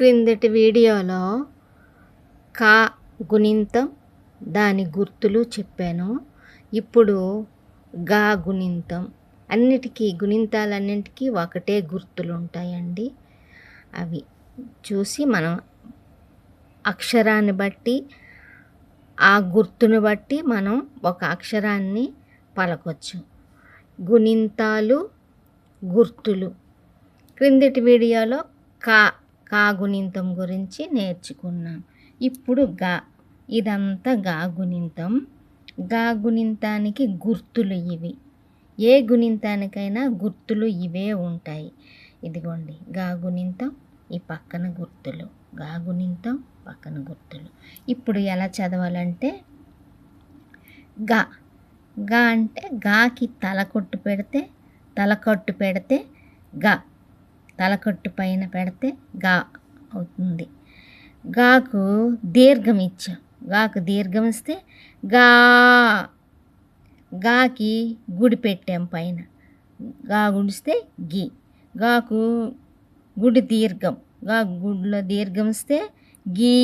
క్రిందటి వీడియోలో కా గుణింతం దాని గుర్తులు చెప్పాను. ఇప్పుడు గా గుణింతం అన్నిటికీ గుణింతాలన్నింటికీ ఒకటే గుర్తులు ఉంటాయండి అవి చూసి మనం అక్షరాన్ని బట్టి ఆ గుర్తును బట్టి మనం ఒక అక్షరాన్ని పలకొచ్చు. గుణింతాలు గుర్తులు. క్రిందటి వీడియోలో కా కాగుణింతం గురించి నేర్చుకున్నాం. ఇప్పుడు గా ఇదంతా గాగునింతం. గాగునింతానికి గుర్తులు ఇవి. ఏ గుణింతానికైనా గుర్తులు ఇవే ఉంటాయి. ఇదిగోండి గాగునింతం ఈ పక్కన గుర్తులు. గాగునింతం పక్కన గుర్తులు. ఇప్పుడు ఎలా చదవాలంటే గా. గా అంటే గాకి తల కొట్టు పెడితే తల కొట్టు పెడితే గా. తలకట్టు పైన పెడితే గా అవుతుంది. గాకు దీర్ఘం ఇచ్చాం. గాకు దీర్ఘం ఇస్తే గా గాకి గుడి పెట్టాం పైన. గా గుడిస్తే గి. గాకు గుడి దీర్ఘం. గా గుడిలో దీర్ఘం ఇస్తే గీ.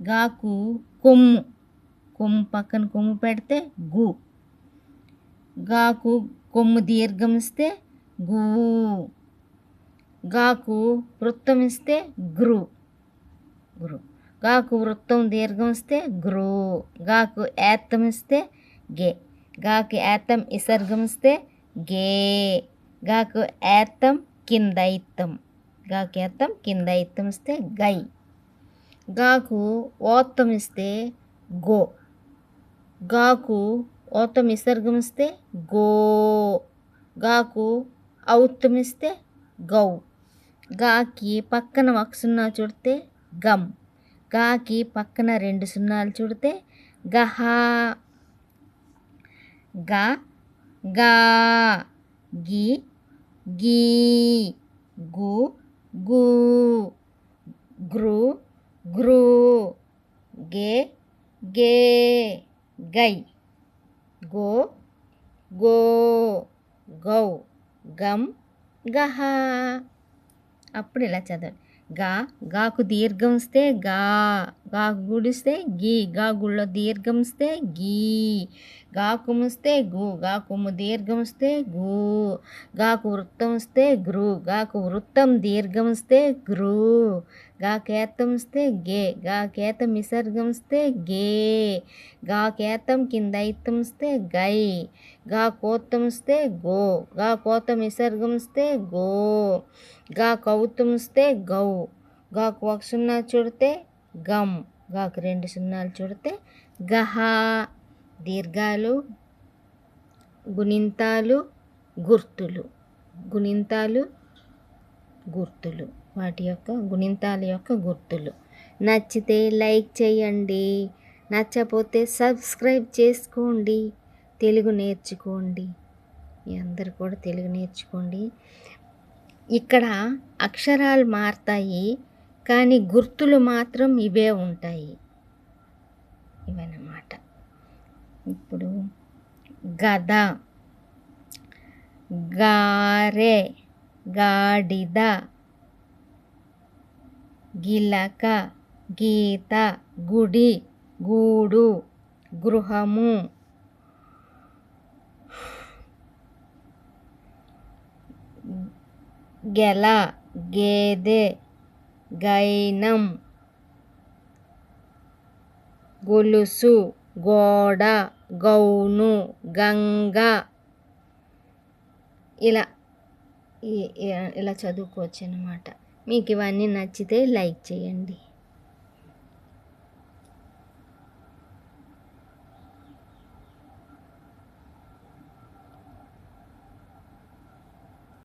గాకు కొమ్ము. కొమ్ము పక్కన కొమ్ము పెడితే గు. గాకు కొమ్ము దీర్ఘం ఇస్తే గూ. గాకు వృత్తం ఇస్తే గ్రు. గురు. గాకు వృత్తం దీర్ఘం ఇస్తే గ్రూ. గాకు ఏత్తం ఇస్తే గే. గాకు ఏత్తం ఇసర్గం ఇస్తే గే. గాకు ఏత్తం కింద ఇత్తం గాకు ఏత్తం కింద ఇత్తం ఇస్తే గై. గాకు ఓత్తం ఇస్తే గో. గాకు ఓత్తం విసర్గం ఇస్తే గో. గాకు ఔత్తం ఇస్తే గౌ. గాకి పక్కన ఒక సున్నా చుడితే గమ్. గాకి పక్కన రెండు సున్నాలు చుడితే గహా. గ గా. గి గీ. గు గు. గ్రు గ్రూ. గే గే. గై. గో గో. గౌ. గమ్ గహా. అప్పుడు ఇలా చదవండి. గా గాకు దీర్ఘం వస్తే గా. గాకు గుడిస్తే గీ గా గుళ్ళో దీర్ఘం గీ గా కుమిస్తే గు గా కుమ్ము దీర్ఘం గు గాకు వృత్తంస్తే గ్రు గాకు వృత్తం దీర్ఘంస్తే గ్రు గా కేతం గే గా కేతం విసర్గం గే గా కేతం కింద ఇత్తంస్తే గై గా కోత్తం గో గా కోతం విసర్గం గో గా కౌతం గౌ గాకు ఒక చూడితే చుడితే గమ్. గాకు రెండు సున్నాలు చూడితే గహా దీర్ఘాలు గుణింతాలు గుర్తులు. గుణింతాలు గుర్తులు. వాటి యొక్క గుణింతాల యొక్క గుర్తులు. నచ్చితే లైక్ చేయండి. నచ్చపోతే సబ్స్క్రైబ్ చేసుకోండి. తెలుగు నేర్చుకోండి. మీ అందరు కూడా తెలుగు నేర్చుకోండి. ఇక్కడ అక్షరాలు మారుతాయి. కానీ గుర్తులు మాత్రం ఇవే ఉంటాయి. ఇవన్నమాట. ఇప్పుడు గద గారె గాడిద గిలక గీత గుడి గూడు గృహము గెల గేదె గైనం. గొలుసు గోడ గౌను గంగ. ఇలా ఇలా చదువుకోవచ్చు అన్నమాట మీకు ఇవన్నీ నచ్చితే లైక్ చేయండి.